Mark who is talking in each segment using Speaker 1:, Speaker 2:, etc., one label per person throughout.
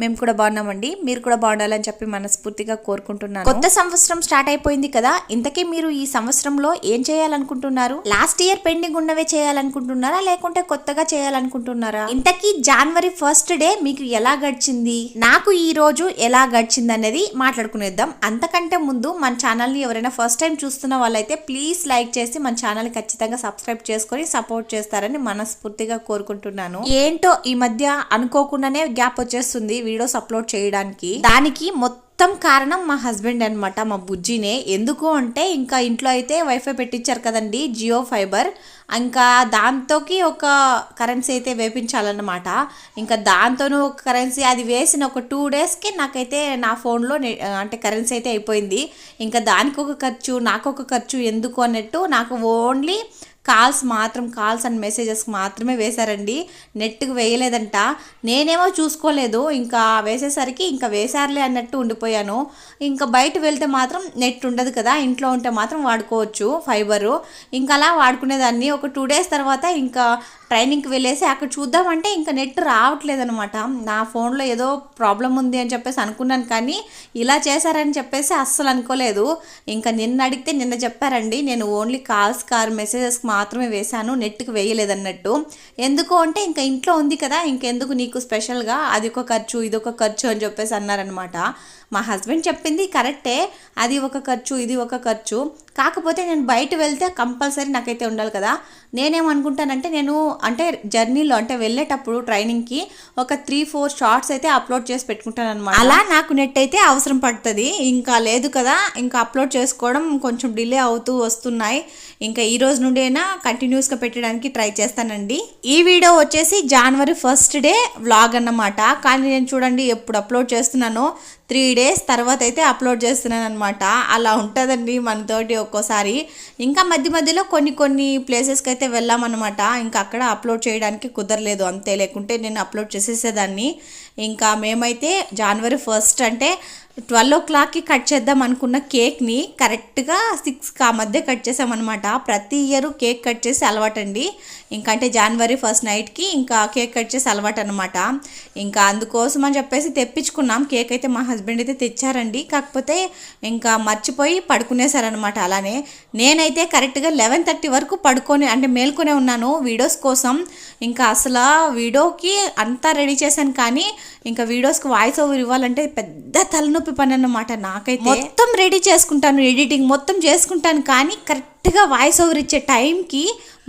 Speaker 1: మేము కూడా బాగున్నామండి. మీరు కూడా బాగుండాలని చెప్పి మనస్ఫూర్తిగా కోరుకుంటున్నాను. కొత్త సంవత్సరం స్టార్ట్ అయిపోయింది కదా ఇంతకీ మీరు ఈ సంవత్సరంలో ఏం చేయాలనుకుంటున్నారు? లాస్ట్ ఇయర్ పెండింగ్ ఉన్నవే చేయాలనుకుంటున్నారా లేకుంటే కొత్తగా చేయాలనుకుంటున్నారా? ఇంతకీ జనవరి ఫస్ట్ డే మీకు ఎలా గడిచింది? నాకు ఈ రోజు ఎలా గడిచింది అనేది మాట్లాడుకునేద్దాం. అంతకంటే ముందు మన ఛానల్ని ఎవరైనా ఫస్ట్ టైం చూస్తున్న వాళ్ళైతే ప్లీజ్ లైక్ చేసి మన ఛానల్ ఖచ్చితంగా సబ్స్క్రైబ్ చేసుకొని సపోర్ట్ చేస్తారని మనస్ఫూర్తిగా కోరుకుంటున్నాను. ఏంటో ఈ మధ్య అనుకోకుండానే గ్యాప్ వచ్చేస్తుంది. వీడియోస్ అప్లోడ్ చేయడానికి. దానికి మొత్తం కారణం మా హస్బెండ్ అనమాట మా బుజ్జినే. ఎందుకు అంటే ఇంకా ఇంట్లో అయితే వైఫై పెట్టించారు కదండి జియో ఫైబర్. ఇంకా దాంతోకి ఒక కరెన్సీ అయితే వేపించాలన్నమాట. ఇంకా దాంతోనూ ఒక కరెన్సీ అది వేసిన ఒక టూ డేస్కి నాకైతే నా ఫోన్లో అంటే కరెన్సీ అయితే అయిపోయింది. ఇంకా దానికి ఒక ఖర్చు నాకు ఒక ఖర్చు ఎందుకు అన్నట్టు నాకు ఓన్లీ కాల్స్ మాత్రం కాల్స్ అండ్ మెసేజెస్ మాత్రమే వేశారండి. నెట్కి వేయలేదంట. నేనేమో చూసుకోలేదు. ఇంకా వేసేసరికి ఇంకా వేశారులే అన్నట్టు ఉండిపోయాను. ఇంకా బయట వెళ్తే మాత్రం నెట్ ఉండదు కదా. ఇంట్లో ఉంటే మాత్రం వాడుకోవచ్చు ఫైబరు. ఇంకా అలా వాడుకునేదాన్ని. ఒక టూ డేస్ తర్వాత ఇంకా ట్రైనింగ్కి వెళ్ళేసి అక్కడ చూద్దామంటే ఇంకా నెట్ రావట్లేదు అనమాట నా ఫోన్లో ఏదో ప్రాబ్లం ఉంది అని చెప్పేసి అనుకున్నాను కానీ ఇలా చేశారని చెప్పేసి అస్సలు అనుకోలేదు. ఇంకా నిన్న అడిగితే నిన్న చెప్పారండి నేను ఓన్లీ కాల్స్ కార్ మెసేజెస్కి మాత్రమే వేశాను నెట్కి వేయలేదన్నట్టు. ఎందుకు అంటే ఇంకా ఇంట్లో ఉంది కదా ఇంకెందుకు నీకు స్పెషల్గా? అది ఒక ఖర్చు ఇది ఒక ఖర్చు అని చెప్పేసి అన్నారనమాట మా హస్బెండ్ చెప్పింది కరెక్టే అది ఒక ఖర్చు ఇది ఒక ఖర్చు. కాకపోతే నేను బయట వెళ్తే కంపల్సరీ నాకైతే ఉండాలి కదా. నేనేమనుకుంటానంటే నేను అంటే జర్నీలో అంటే వెళ్ళేటప్పుడు ట్రైనింగ్కి ఒక త్రీ ఫోర్ షార్ట్స్ అయితే అప్లోడ్ చేసి పెట్టుకుంటాను అనమాట అలా నాకు నెట్ అయితే అవసరం పడుతుంది. ఇంకా లేదు కదా ఇంకా అప్లోడ్ చేసుకోవడం కొంచెం డిలే అవుతూ వస్తున్నాయి. ఇంకా ఈ రోజు నుండి అయినా కంటిన్యూస్గా పెట్టడానికి ట్రై చేస్తానండి. ఈ వీడియో వచ్చేసి జనవరి ఫస్ట్ డే వ్లాగ్ అన్నమాట. కానీ నేను చూడండి ఎప్పుడు అప్లోడ్ చేస్తున్నానో త్రీ డేస్ తర్వాత అయితే అప్లోడ్ చేస్తున్నాను అనమాట అలా ఉంటుందండి మనతోటి ఒక్కోసారి. ఇంకా మధ్య మధ్యలో కొన్ని కొన్ని ప్లేసెస్కి అయితే వెళ్ళామన్నమాట. ఇంకా అక్కడ అప్లోడ్ చేయడానికి కుదరలేదు. అంతే లేకుంటే నేను అప్లోడ్ చేసేసేదాన్ని. ఇంకా మేమైతే జనవరి ఫస్ట్ అంటే ట్వెల్వ్ ఓ క్లాక్కి కట్ చేద్దాం అనుకున్న కేక్ని కరెక్ట్గా సిక్స్కి ఆ మధ్య కట్ చేసామన్నమాట. ప్రతి ఇయర్ కేక్ కట్ చేసి అలవాటండి. ఇంకంటే అంటే జనవరి ఫస్ట్ నైట్కి ఇంకా కేక్ కట్ చేసి అలవాటు అనమాట ఇంకా అందుకోసం అని చెప్పేసి తెప్పించుకున్నాం. కేక్ అయితే మా హస్బెండ్ అయితే తెచ్చారండి. కాకపోతే ఇంకా మర్చిపోయి పడుకునేసారనమాట అలానే. నేనైతే కరెక్ట్గా లెవెన్ థర్టీ వరకు పడుకొని అంటే మేల్కొనే ఉన్నాను వీడియోస్ కోసం. ఇంకా అసలు వీడియోకి అంతా రెడీ చేశాను కానీ ఇంకా వీడియోస్కి వాయిస్ ఓవర్ ఇవ్వాలంటే పెద్ద తలనొప్పి పని అన్నమాట. నాకైతే మొత్తం రెడీ చేసుకుంటాను ఎడిటింగ్ మొత్తం చేసుకుంటాను కానీ కరెక్ట్గా వాయిస్ ఓవర్ ఇచ్చే టైంకి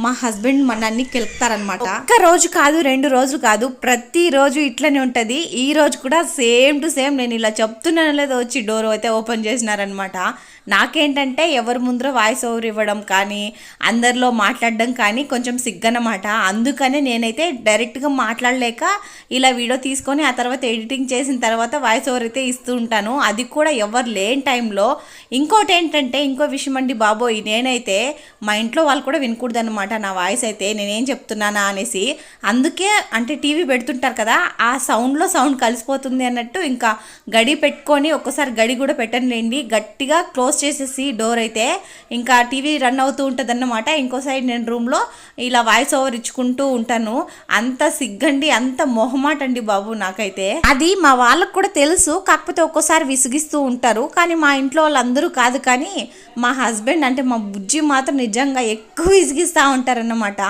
Speaker 1: మా హస్బెండ్ మన అన్ని కెలుపుతారనమాట ఒక్క రోజు కాదు రెండు రోజులు కాదు ప్రతి రోజు ఇట్లనే ఉంటుంది. ఈ రోజు కూడా సేమ్ టు సేమ్ నేను ఇలా చెప్తున్నాను లేదో వచ్చి డోర్ అయితే ఓపెన్ చేసినారనమాట నాకేంటంటే ఎవరి ముందర వాయిస్ ఓవర్ ఇవ్వడం కానీ అందరిలో మాట్లాడడం కానీ కొంచెం సిగ్గనమాట. అందుకనే నేనైతే డైరెక్ట్గా మాట్లాడలేక ఇలా వీడియో తీసుకొని ఆ తర్వాత ఎడిటింగ్ చేసిన తర్వాత వాయిస్ ఓవర్ అయితే ఇస్తూ ఉంటాను. అది కూడా ఎవరు లేని టైంలో ఇంకోటి ఏంటంటే ఇంకో విషయం అండి బాబోయ్. నేనైతే మా ఇంట్లో వాళ్ళు కూడా వినకూడదనమాట నా వాయిస్ అయితే. నేనేం చెప్తున్నానా అనేసి. అందుకే అంటే టీవీ పెడుతుంటారు కదా ఆ సౌండ్లో సౌండ్ కలిసిపోతుంది అన్నట్టు ఇంకా గడి పెట్టుకొని ఒక్కసారి గడి కూడా పెట్టండి గట్టిగా క్లోజ్ చేసేసి డోర్ అయితే ఇంకా టీవీ రన్ అవుతూ ఉంటుంది అన్నమాట ఇంకో సైడ్ నేను రూమ్లో ఇలా వాయిస్ ఓవర్ ఇచ్చుకుంటూ ఉంటాను. అంత సిగ్గండి అంత మొహమాట అండి బాబు నాకైతే. అది మా వాళ్ళకు కూడా తెలుసు కాకపోతే ఒక్కోసారి విసిగిస్తూ ఉంటారు. కానీ మా ఇంట్లో వాళ్ళందరూ కాదు కానీ మా హస్బెండ్ అంటే మా బుజ్జి మాత్రం నిజంగా ఎక్కువ విసిగిస్తూ ఉంటారన్నమాట.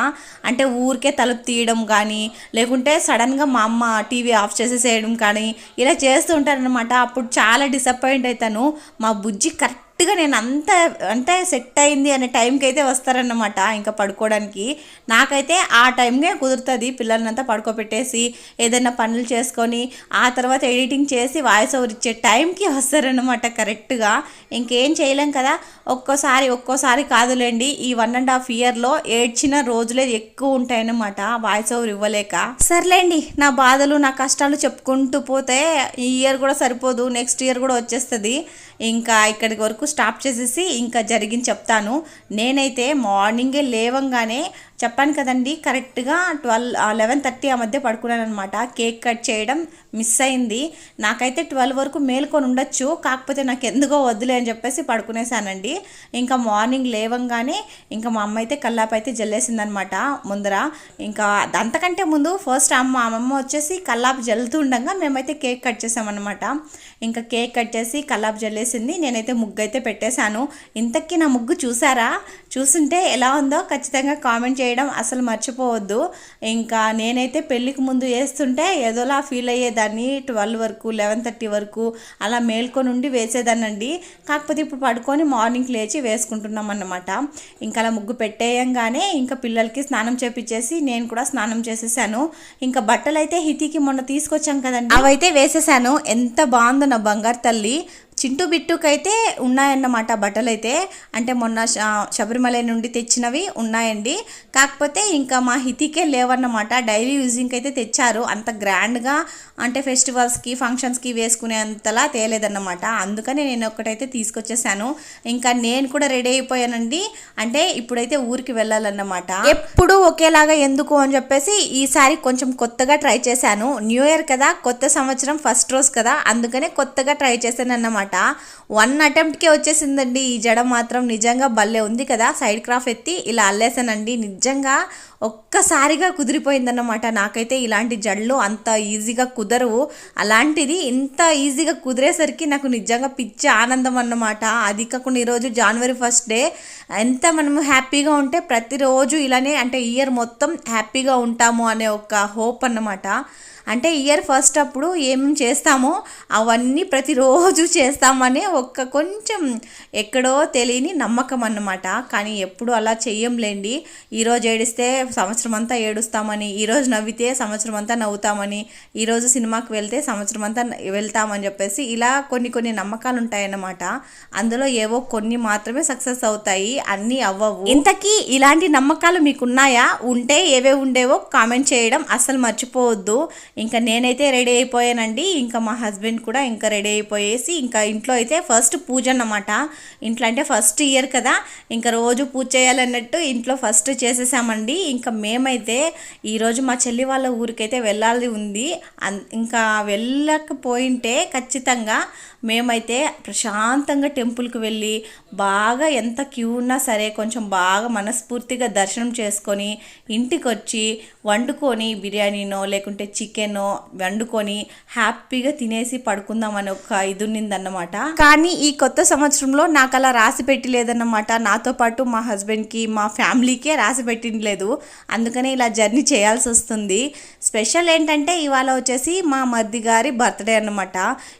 Speaker 1: అంటే ఊరికే తలుపు తీయడం కానీ లేకుంటే సడన్గా మా అమ్మ టీవీ ఆఫ్ చేసేసేయడం కానీ ఇలా చేస్తూ ఉంటారనమాట అప్పుడు చాలా డిసప్పాయింట్ అవుతాను మా బుజ్జి కరెక్ట్ కరెక్ట్గా నేను అంత అంటే సెట్ అయింది అనే టైంకి అయితే వస్తారన్నమాట ఇంకా పడుకోవడానికి. నాకైతే ఆ టైంకే కుదురుతుంది పిల్లల్నంతా పడుకోబెట్టేసి ఏదైనా పనులు చేసుకొని ఆ తర్వాత ఎడిటింగ్ చేసి వాయిస్ ఓవర్ ఇచ్చే టైంకి వస్తారన్నమాట కరెక్ట్గా. ఇంకేం చేయలేం కదా ఒక్కోసారి ఒక్కోసారి కాదులేండి ఈ వన్ అండ్ హాఫ్ ఇయర్లో ఏడ్చిన రోజులే ఎక్కువ ఉంటాయన్నమాట వాయిస్ ఓవర్ ఇవ్వలేక. సర్లేండి నా బాధలు నా కష్టాలు చెప్పుకుంటూ పోతే ఈ ఇయర్ కూడా సరిపోదు నెక్స్ట్ ఇయర్ కూడా వచ్చేస్తుంది. ఇంకా ఇక్కడికి వరకు స్టాప్ చేసేసి ఇంకా జరిగింది చెప్తాను. నేనైతే మార్నింగే లేవంగానే చెప్పాను కదండి కరెక్ట్గా ట్వెల్వ్ లెవెన్ థర్టీ ఆ మధ్య పడుకున్నాను అనమాట కేక్ కట్ చేయడం మిస్ అయింది. నాకైతే ట్వెల్వ్ వరకు మేల్కొని ఉండొచ్చు కాకపోతే నాకు ఎందుకో వద్దులే అని చెప్పేసి పడుకునేసానండి. ఇంకా మార్నింగ్ లేవంగానే ఇంకా మా అమ్మ అయితే కల్లాపు అయితే జల్లేసిందనమాట ముందర. ఇంకా అంతకంటే ముందు ఫస్ట్ అమ్మ అమ్మమ్మ వచ్చేసి కల్లాపు జల్లుతూ ఉండగా మేమైతే కేక్ కట్ చేసామన్నమాట. ఇంకా కేక్ కట్ చేసి కల్లాపు జల్లేసింది నేనైతే ముగ్గు అయితే పెట్టేశాను. ఇంతకీ నా ముగ్గు చూసారా? చూసుంటే ఎలా ఉందో ఖచ్చితంగా కామెంట్ చేయడం అసలు మర్చిపోవద్దు. ఇంకా నేనైతే పెళ్ళికి ముందు వేస్తుంటే ఏదోలా ఫీల్ అయ్యేదాన్ని ట్వెల్వ్ వరకు లెవెన్ థర్టీ వరకు అలా మేల్కొని ఉండి వేసేదానండి కాకపోతే ఇప్పుడు పడుకొని మార్నింగ్ లేచి వేసుకుంటున్నాం అన్నమాట. ఇంకా అలా ముగ్గు పెట్టేయంగానే ఇంకా పిల్లలకి స్నానం చేపించేసి నేను కూడా స్నానం చేసేసాను. ఇంకా బట్టలు అయితే హితికి మొన్న తీసుకొచ్చాం కదండి. అవైతే వేసేసాను. ఎంత బాగుందో నా బంగారు తల్లి. చింటూ బిట్టుకైతే ఉన్నాయన్నమాట బట్టలు అయితే అంటే మొన్న శబరిమల నుండి తెచ్చినవి ఉన్నాయండి. కాకపోతే ఇంకా మా హితికే లేవన్నమాట. డైలీ యూజింగ్కి అయితే తెచ్చారు. అంత గ్రాండ్గా అంటే ఫెస్టివల్స్కి ఫంక్షన్స్కి వేసుకునేంతలా తేలేదన్నమాట. అందుకని నేను ఒక్కటైతే తీసుకొచ్చేసాను. ఇంకా నేను కూడా రెడీ అయిపోయానండి. అంటే ఇప్పుడైతే ఊరికి వెళ్ళాలన్నమాట. ఎప్పుడు ఒకేలాగా ఎందుకు అని చెప్పేసి ఈసారి కొంచెం కొత్తగా ట్రై చేశాను. న్యూ ఇయర్ కదా కొత్త సంవత్సరం ఫస్ట్ రోజు కదా అందుకనే కొత్తగా ట్రై చేశాను అన్నమాట వన్ అటెంప్ట్కే వచ్చేసిందండి. ఈ జడ మాత్రం నిజంగా భలే ఉంది కదా. సైడ్ క్రాఫ్ ఎత్తి ఇలా అల్లేసానండి. నిజంగా ఒక్కసారిగా కుదిరిపోయిందన్నమాట. నాకైతే ఇలాంటి జడలు అంత ఈజీగా కుదరవు. అలాంటిది ఇంత ఈజీగా కుదిరేసరికి నాకు నిజంగా పిచ్చి ఆనందం అన్నమాట. అది కాకుండా ఈరోజు జనవరి ఫస్ట్ డే ఎంత మనము హ్యాపీగా ఉంటే ప్రతిరోజు ఇలానే అంటే ఇయర్ మొత్తం హ్యాపీగా ఉంటాము అనే ఒక హోప్ అన్నమాట. అంటే ఇయర్ ఫస్ట్ అప్పుడు ఏమేమి చేస్తామో అవన్నీ ప్రతిరోజు చేస్తామనే ఒక్క కొంచెం ఎక్కడో తెలియని నమ్మకం అన్నమాట. కానీ ఎప్పుడు అలా చెయ్యంలేండి. ఈరోజు ఏడిస్తే సంవత్సరం అంతా ఏడుస్తామని ఈరోజు నవ్వితే సంవత్సరం అంతా నవ్వుతామని ఈరోజు సినిమాకి వెళ్తే సంవత్సరం అంతా వెళ్తామని చెప్పేసి ఇలా కొన్ని కొన్ని నమ్మకాలు ఉంటాయన్నమాట అందులో ఏవో కొన్ని మాత్రమే సక్సెస్ అవుతాయి అన్నీ అవ్వవు. ఇంతకీ ఇలాంటి నమ్మకాలు మీకున్నాయా? ఉంటే ఏవే ఉండేవో కామెంట్ చేయడం అస్సలు మర్చిపోవద్దు. ఇంకా నేనైతే రెడీ అయిపోయానండి. ఇంకా మా హస్బెండ్ కూడా ఇంకా రెడీ అయిపోయేసి ఇంకా ఇంట్లో అయితే ఫస్ట్ పూజ అన్నమాట. ఇంట్లో అంటే ఫస్ట్ ఇయర్ కదా. ఇంకా రోజు పూజ చేయాలన్నట్టు ఇంట్లో ఫస్ట్ చేసేసామండి. ఇంకా ఇంకా మేమైతే ఈరోజు మా చెల్లి వాళ్ళ ఊరికైతే వెళ్ళాలి ఉంది. అన్- ఇంకా వెళ్ళకపోయింటే ఖచ్చితంగా మేమైతే ప్రశాంతంగా టెంపుల్కి వెళ్ళి బాగా ఎంత క్యూ ఉన్నా సరే కొంచెం బాగా మనస్ఫూర్తిగా దర్శనం చేసుకొని ఇంటికి వచ్చి వండుకొని బిర్యానీనో లేకుంటే చికెనో వండుకొని హ్యాపీగా తినేసి పడుకుందామని ఒక ఇది ఉన్నిందన్నమాట. కానీ ఈ కొత్త సంవత్సరంలో నాకు అలా రాసి పెట్టి లేదన్నమాట. నాతో పాటు మా హస్బెండ్కి మా ఫ్యామిలీకే రాసి పెట్టిండలేదు. అందుకనే ఇలా జర్నీ చేయాల్సి వస్తుంది. స్పెషల్ ఏంటంటే ఇవాళ వచ్చేసి మా మర్ది గారి బర్త్డే అన్నమాట.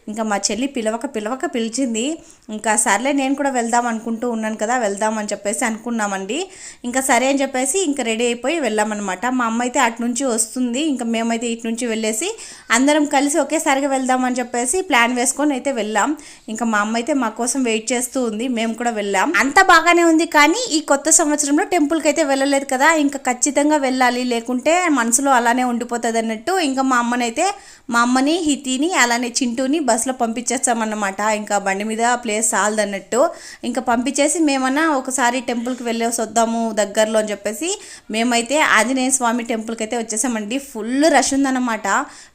Speaker 1: ఇంకా మా చెల్లి పిలవక పిలవక పిలిచింది. ఇంకా సర్లే నేను కూడా వెళ్దాం అనుకుంటూ ఉన్నాను కదా వెళ్దాం అని చెప్పేసి అనుకున్నామండి. ఇంకా సరే అని చెప్పేసి ఇంకా రెడీ అయిపోయి వెళ్ళామన్నమాట. మా అమ్మ అయితే అటు నుంచి వస్తుంది. ఇంకా మేమైతే ఇటు నుంచి వెళ్ళేసి అందరం కలిసి ఒకేసారిగా వెళ్దాం అని చెప్పేసి ప్లాన్ వేసుకొని అయితే వెళ్ళాం. ఇంకా మా అమ్మ అయితే మా కోసం వెయిట్ చేస్తూ ఉంది. మేము కూడా వెళ్ళాం. అంత బాగానే ఉంది కానీ ఈ కొత్త సంవత్సరంలో టెంపుల్కి అయితే వెళ్ళలేదు కదా. ఇంకా ఖచ్చితంగా వెళ్ళాలి. లేకుంటే మనసులో అలానే ఉండిపోతుంది అన్నట్టు ఇంకా మా అమ్మనైతే మా అమ్మని హితిని అలానే చింటూని బస్సులో పంపించేస్తామన్నమాట ఇంకా బండి మీద ప్లేస్ చాలదన్నట్టు. ఇంకా పంపించేసి మేమన్నా ఒకసారి టెంపుల్కి వెళ్ళేసి వద్దాము దగ్గరలో అని చెప్పేసి మేమైతే ఆంజనేయ స్వామి టెంపుల్కి అయితే వచ్చేసామండి. ఫుల్ రష్ ఉందన్నమాట.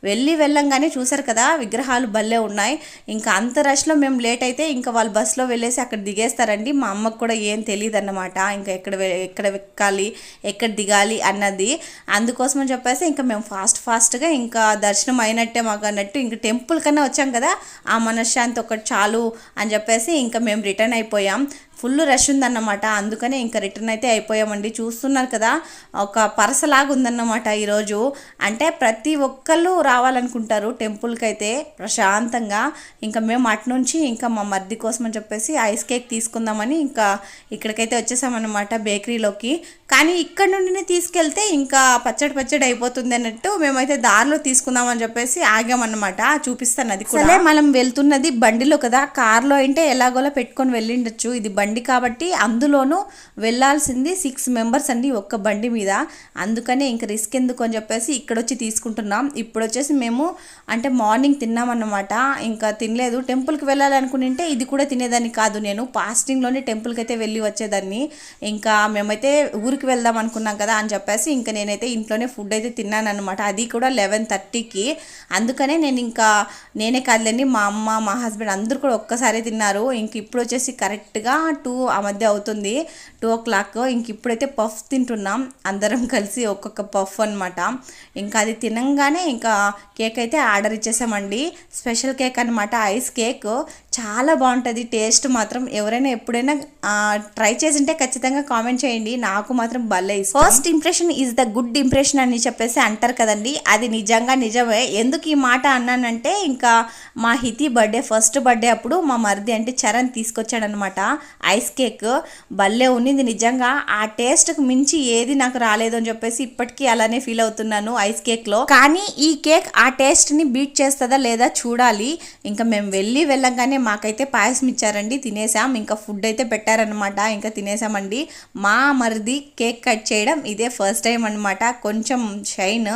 Speaker 1: వెళ్ళి వెళ్ళంగానే చూసారు కదా విగ్రహాలు భలే ఉన్నాయి. ఇంకా అంత రష్లో మేము లేట్ అయితే ఇంకా వాళ్ళు బస్సులో వెళ్ళేసి అక్కడ దిగేస్తారండి. మా అమ్మకు కూడా ఏం తెలియదు అన్నమాట ఇంకా ఎక్కడ ఎక్కడ ఎక్కాలి ఎక్కడ దిగాలి అన్నది. అందుకోసం అని చెప్పేసి ఇంకా మేము ఫాస్ట్ ఫాస్ట్గా ఇంకా దర్శనం అయినట్టే మాకు అన్నట్టు ఇంకా టెంపుల్ కన్నా వచ్చాం కదా ఆ మనశ్శాంతి ఒకటి చాలు అని చెప్పేసి ఇంకా మేము రిటర్న్ అయిపోయాం. ఫుల్ రష్ ఉందన్నమాట. అందుకనే ఇంకా రిటర్న్ అయితే అయిపోయామండి. చూస్తున్నారు కదా ఒక పరసలాగా ఉందన్నమాట ఈరోజు. అంటే ప్రతి ఒక్కళ్ళు రావాలనుకుంటారు టెంపుల్కి అయితే ప్రశాంతంగా. ఇంకా మేము అటు నుంచి ఇంకా మా మర్ది కోసం అని చెప్పేసి ఐస్ కేక్ తీసుకుందామని ఇంకా ఇక్కడికైతే వచ్చేసామన్నమాట బేకరీలోకి. కానీ ఇక్కడ నుండినే తీసుకెళ్తే ఇంకా పచ్చడి పచ్చడి అయిపోతుంది అన్నట్టు మేమైతే దారిలో తీసుకుందామని చెప్పేసి ఆగామన్నమాట. చూపిస్తాను అది కూడా. మనం వెళ్తున్నది బండిలో కదా. కార్లో అంటే ఎలాగోలా పెట్టుకొని వెళ్ళిండొచ్చు. ఇది బండి బండి కాబట్టి అందులోనూ వెళ్ళాల్సింది సిక్స్ మెంబర్స్ అండి ఒక్క బండి మీద. అందుకనే ఇంక రిస్క్ ఎందుకు అని చెప్పేసి ఇక్కడ వచ్చి తీసుకుంటున్నాం. ఇప్పుడు వచ్చేసి మేము అంటే మార్నింగ్ తిన్నామన్నమాట. ఇంకా తినలేదు. టెంపుల్కి వెళ్ళాలనుకుంటే ఇది కూడా తినేదాన్ని కాదు నేను. ఫాస్టింగ్లోనే టెంపుల్కి అయితే వెళ్ళి వచ్చేదాన్ని. ఇంకా మేమైతే ఊరికి వెళ్దాం అనుకున్నాం కదా అని చెప్పేసి ఇంకా నేనైతే ఇంట్లోనే ఫుడ్ అయితే తిన్నాను అనమాట అది కూడా లెవెన్ థర్టీకి. అందుకనే నేను ఇంకా నేనే కాదులేండి మా అమ్మ మా హస్బెండ్ అందరూ కూడా ఒక్కసారే తిన్నారు. ఇంక ఇప్పుడు వచ్చేసి కరెక్ట్గా టూ ఆ మధ్య అవుతుంది. టూ ఓ క్లాక్ ఇంక ఇప్పుడైతే పఫ్ తింటున్నాం. అందరం కలిసి ఒక్కొక్క పఫ్ అనమాట ఇంకా అది తినంగానే ఇంకా కేక్ అయితే ఆర్డర్ ఇచ్చేసామండి. స్పెషల్ కేక్ అనమాట ఐస్ కేక్. చాలా బాగుంటుంది. టేస్ట్ మాత్రం ఎవరైనా ఎప్పుడైనా ట్రై చేసింటే ఖచ్చితంగా కామెంట్ చేయండి. నాకు మాత్రం భలే first impression is the good impression అని చెప్పేసి అంటారు కదండి. అది నిజంగా నిజమే. ఎందుకు ఈ మాట అన్నానంటే ఇంకా మా హితి బర్త్డే ఫస్ట్ బర్త్డే అప్పుడు మా మరిది అంటే చరణ్ తీసుకొచ్చాడనమాట ఐస్ కేక్ భలే ఉన్నింది నిజంగా. ఆ టేస్ట్కి మించి ఏది నాకు రాలేదు అని చెప్పేసి ఇప్పటికీ అలానే ఫీల్ అవుతున్నాను ఐస్ కేక్లో కానీ ఈ కేక్ ఆ టేస్ట్ని బీట్ చేస్తుందా లేదా చూడాలి. ఇంకా మేము వెళ్ళి వెళ్ళంగానే మాకైతే పాయసం ఇచ్చారండి తినేసాం. ఇంకా ఫుడ్ అయితే పెట్టారనమాట ఇంకా తినేసామండి. మా మరిది కేక్ కట్ చేయడం ఇదే ఫస్ట్ టైం అనమాట కొంచెం షైన్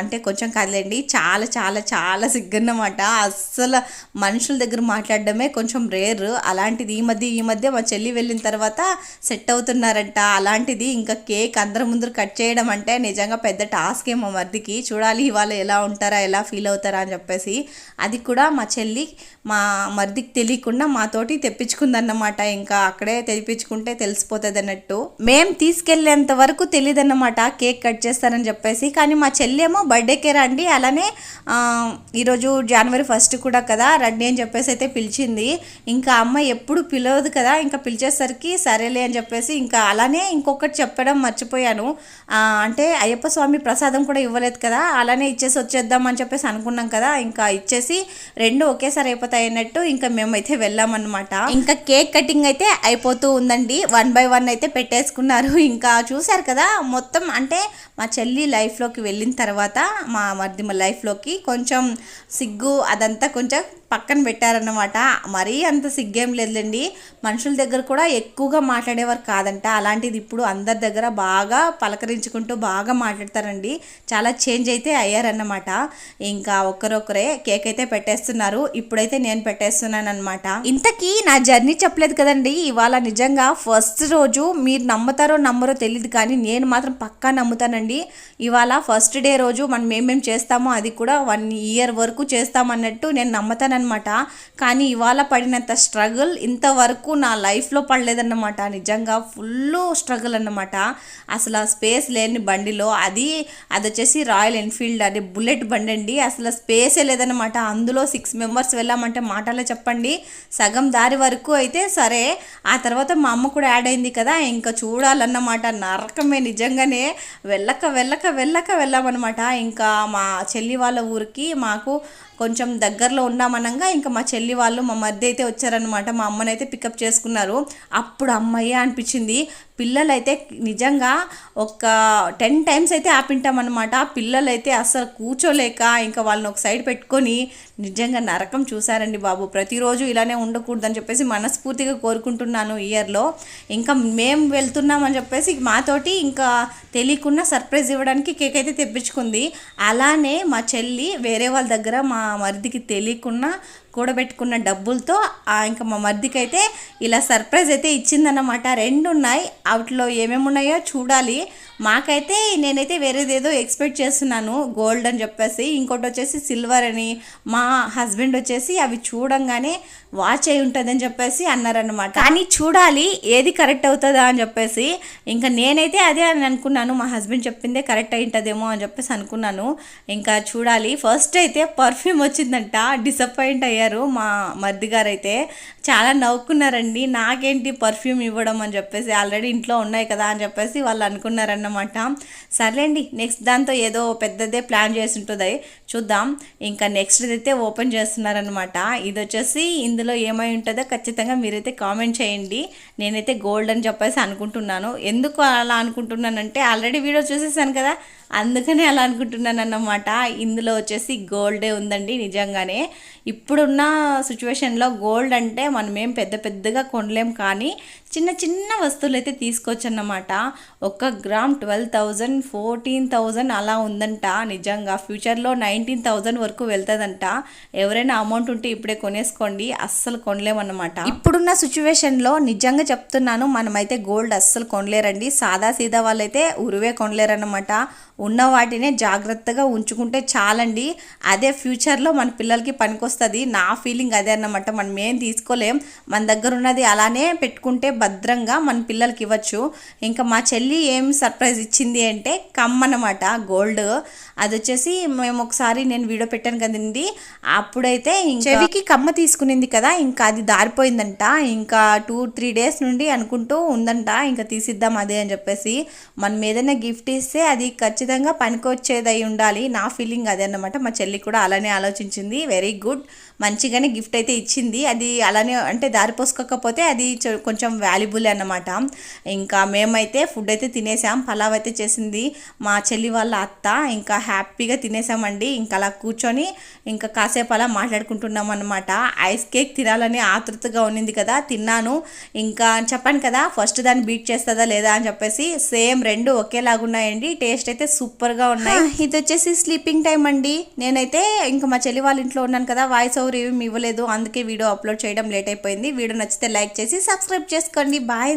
Speaker 1: అంటే కొంచెం కదలండి. చాలా చాలా చాలా సిగ్గన్నమాట. అస్సలు మనుషుల దగ్గర మాట్లాడడమే కొంచెం రేర్ అలాంటిది ఈ మధ్య ఈ మధ్య మా చెల్లి వెళ్ళిన తర్వాత సెట్ అవుతున్నారంట. అలాంటిది ఇంకా కేక్ అందరి ముందు కట్ చేయడం అంటే నిజంగా పెద్ద టాస్క్ ఏమో మరిదికి. చూడాలి ఇవాళ ఎలా ఉంటారా ఎలా ఫీల్ అవుతారా అని చెప్పేసి. అది కూడా మా చెల్లి మా మరిదికి తెలియకుండా మాతోటి తెప్పించుకుందన్నమాట. ఇంకా అక్కడే తెప్పించుకుంటే తెలిసిపోతుంది అన్నట్టు మేము తీసుకెళ్ళేంత వరకు తెలియదు అన్నమాట కేక్ కట్ చేస్తారని చెప్పేసి. కానీ మా చెల్లెమో బర్త్డేకే రండి అలానే ఈరోజు జనవరి ఫస్ట్ కూడా కదా రండి అని చెప్పేసి అయితే పిలిచింది. ఇంకా అమ్మ ఎప్పుడు పిలవదు కదా ఇంకా పిలిచేసరికి సరేలే అని చెప్పేసి ఇంకా అలానే ఇంకొకటి చెప్పడం మర్చిపోయాను. అంటే అయ్యప్ప స్వామి ప్రసాదం కూడా ఇవ్వలేదు కదా అలానే ఇచ్చేసి వచ్చేద్దాం అని చెప్పేసి అనుకున్నాం కదా ఇంకా ఇచ్చేసి రెండు ఒకేసారి అయిపోతాయి అన్నట్టు ఇంకా మేమైతే వెళ్ళామన్నమాట. ఇంకా కేక్ కటింగ్ అయితే అయిపోతూ ఉందండి. వన్ బై వన్ అయితే పెట్టేసుకున్నారు. ఇంకా చూశారు కదా మొత్తం అంటే మా చెల్లి లైఫ్లోకి వెళ్ళిన తర్వాత మా మరిది మా లైఫ్లోకి కొంచెం సిగ్గు అదంతా కొంచెం పక్కన పెట్టారన్నమాట. మరీ అంత సిగ్గేం లేదులేండి. మనుషుల దగ్గర కూడా ఎక్కువగా మాట్లాడేవారు కాదంట. అలాంటిది ఇప్పుడు అందరి దగ్గర బాగా పలకరించుకుంటూ బాగా మాట్లాడతారండి. చాలా చేంజ్ అయితే అయ్యారన్నమాట. ఇంకా ఒక్కరొక్కరే కేక్ అయితే పెట్టేస్తున్నారు. ఇప్పుడైతే నేను పెట్టే చేస్తున్నాను అనమాట ఇంతకీ నా జర్నీ చెప్పలేదు కదండి. ఇవాళ నిజంగా ఫస్ట్ రోజు మీరు నమ్ముతారో నమ్మరో తెలియదు కానీ నేను మాత్రం పక్కా నమ్ముతానండి. ఇవాళ ఫస్ట్ డే రోజు మనం ఏమేమి చేస్తామో అది కూడా వన్ ఇయర్ వరకు చేస్తామన్నట్టు నేను నమ్ముతానమాట కానీ ఇవాళ పడినంత స్ట్రగుల్ ఇంతవరకు నా లైఫ్లో పడలేదన్నమాట. నిజంగా ఫుల్ స్ట్రగుల్ అన్నమాట. అసలు ఆ స్పేస్ లేని బండిలో అది అది వచ్చేసి రాయల్ ఎన్ఫీల్డ్ అది బుల్లెట్ బండి అండి అసలు స్పేసే లేదన్నమాట. అందులో సిక్స్ మెంబర్స్ వెళ్ళామంటే మాటలో చెప్పండి. సగం దారి వరకు అయితే సరే. ఆ తర్వాత మా అమ్మ కూడా యాడ్ అయింది కదా ఇంకా చూడాలన్నమాట. నరకమే నిజంగానే. వెళ్ళక వెళ్ళక వెళ్ళక వెళ్ళామన్నమాట. ఇంకా మా చెల్లి వాళ్ళ ఊరికి మాకు కొంచెం దగ్గరలో ఉన్నామనగా ఇంకా మా చెల్లి వాళ్ళు మా మధ్య అయితే వచ్చారనమాట మా అమ్మనైతే పికప్ చేసుకున్నారు. అప్పుడు అమ్మయ్య అనిపించింది. పిల్లలైతే నిజంగా ఒక టెన్ టైమ్స్ అయితే ఆపింటామన్నమాట. పిల్లలైతే అసలు కూర్చోలేక ఇంకా వాళ్ళని ఒక సైడ్ పెట్టుకొని నిజంగా నరకం చూసారండి బాబు. ప్రతిరోజు ఇలానే ఉండకూడదని చెప్పేసి మనస్ఫూర్తిగా కోరుకుంటున్నాను ఇయర్లో ఇంకా మేము వెళ్తున్నామని చెప్పేసి మాతోటి ఇంకా తెలియకుండా సర్ప్రైజ్ ఇవ్వడానికి కేక్ అయితే తెప్పించుకుంది. అలానే మా చెల్లి వేరే వాళ్ళ దగ్గర మా మరిదికి తెలియకుండా కూడబెట్టుకున్న డబ్బులతో ఆ ఇంకా మా మర్దికైతే ఇలా సర్ప్రైజ్ అయితే ఇచ్చిందన్నమాట. రెండు ఉన్నాయి వాటిలో ఏమేమి ఉన్నాయో చూడాలి. మాకైతే నేనైతే వేరేదేదో ఎక్స్పెక్ట్ చేస్తున్నాను గోల్డ్ అని చెప్పేసి. ఇంకోటి వచ్చేసి సిల్వర్ అని. మా హస్బెండ్ వచ్చేసి అవి చూడంగానే వాచ్ అయి ఉంటుందని చెప్పేసి అన్నారనమాట కానీ చూడాలి ఏది కరెక్ట్ అవుతుందా అని చెప్పేసి. ఇంకా నేనైతే అదే అని అనుకున్నాను. మా హస్బెండ్ చెప్పిందే కరెక్ట్ అయి ఉంటుందేమో అని చెప్పేసి అనుకున్నాను. ఇంకా చూడాలి. ఫస్ట్ అయితే పర్ఫ్యూమ్ వచ్చిందంట. డిసప్పాయింట్ అయ్యారు మా మర్ది గారు అయితే చాలా నవ్వుకున్నారండి. నాకేంటి పర్ఫ్యూమ్ ఇవ్వడం అని చెప్పేసి. ఆల్రెడీ ఇంట్లో ఉన్నాయి కదా అని చెప్పేసి వాళ్ళు అనుకున్నారన్నమాట. అనమాట సర్లేండి నెక్స్ట్ దాంతో ఏదో పెద్దదే ప్లాన్ చేసి ఉంటుంది. చూద్దాం. ఇంకా నెక్స్ట్ అయితే ఓపెన్ చేస్తున్నారనమాట ఇది వచ్చేసి ఇందులో ఏమై ఉంటుందో ఖచ్చితంగా మీరైతే కామెంట్ చేయండి. నేనైతే గోల్డ్ అని చెప్పేసి అనుకుంటున్నాను. ఎందుకు అలా అనుకుంటున్నానంటే ఆల్రెడీ వీడియో చూసేసాను కదా. అందుకనే అలా అనుకుంటున్నాను అన్నమాట ఇందులో వచ్చేసి గోల్డే ఉందండి నిజంగానే. ఇప్పుడున్న సిచ్యువేషన్లో గోల్డ్ అంటే మనం ఏం పెద్ద పెద్దగా కొనలేం కానీ చిన్న చిన్న వస్తువులు అయితే తీసుకోవచ్చు అన్నమాట ఒక gram twelve thousand fourteen thousand అలా ఉందంట నిజంగా. ఫ్యూచర్లో నైన్టీన్ థౌజండ్ వరకు వెళ్తుందంట. ఎవరైనా అమౌంట్ ఉంటే ఇప్పుడే కొనేసుకోండి. అస్సలు కొనలేమన్నమాట. ఇప్పుడున్న సిచ్యువేషన్లో నిజంగా చెప్తున్నాను మనమైతే గోల్డ్ అస్సలు కొనలేరండి. సాదా సీదా వాళ్ళైతే ఉరువే కొనలేరన్నమాట. ఉన్న వాటినే జాగ్రత్తగా ఉంచుకుంటే చాలండి. అదే ఫ్యూచర్లో మన పిల్లలకి పనికొస్తుంది. నా ఫీలింగ్ అదే అన్నమాట. మనం ఏం తీసుకోలేం. మన దగ్గర ఉన్నది అలానే పెట్టుకుంటే భద్రంగా మన పిల్లలకి ఇవ్వచ్చు. ఇంకా మా చెల్లి ఏం సర్ప్రైజ్ ఇచ్చింది అంటే కమ్ అనమాట గోల్డ్. అది వచ్చేసి మేము ఒకసారి నేను వీడియో పెట్టాను కదండి. అప్పుడైతే చెవికి కమ్మ తీసుకునింది కదా ఇంకా అది దారిపోయిందంట. ఇంకా టూ త్రీ డేస్ నుండి అనుకుంటూ ఉందంట. ఇంకా తీసిద్దాం అదే అని చెప్పేసి. మనం ఏదైనా గిఫ్ట్ ఇస్తే అది ఖచ్చితంగా పనికొచ్చేది అయి ఉండాలి. నా ఫీలింగ్ అదే అన్నమాట. మా చెల్లి కూడా అలానే ఆలోచించింది. వెరీ గుడ్ మంచిగానే గిఫ్ట్ అయితే ఇచ్చింది. అది అలానే అంటే దారి పోసుకోకపోతే అది కొంచెం వాల్యుబుల్ అన్నమాట. ఇంకా మేమైతే ఫుడ్ అయితే తినేసాం. పలావ్ అయితే చేసింది మా చెల్లి వాళ్ళ అత్త. ఇంకా హ్యాపీగా తినేసామండి. ఇంకా అలా కూర్చొని ఇంకా కాసేపు అలా మాట్లాడుకుంటున్నాం అనమాట ఐస్ కేక్ తినాలని ఆతృతగా ఉన్నింది కదా తిన్నాను. ఇంకా చెప్పాను కదా ఫస్ట్ దాన్ని బీట్ చేస్తుందా లేదా అని చెప్పేసి సేమ్ రెండు ఒకేలాగా ఉన్నాయండి టేస్ట్ అయితే సూపర్గా ఉన్నాయి. ఇది వచ్చేసి స్లీపింగ్ టైం అండి. నేనైతే ఇంకా మా చెల్లి వాళ్ళ ఇంట్లో ఉన్నాను కదా వాయిస్ ఓవర్ రివ్యూ ఇవ్వలేదు. అందుకే వీడియో అప్లోడ్ చేయడం లేట్ అయిపోయింది. వీడియో నచ్చితే లైక్ చేసి సబ్స్క్రైబ్ చేసుకోండి. బాయ్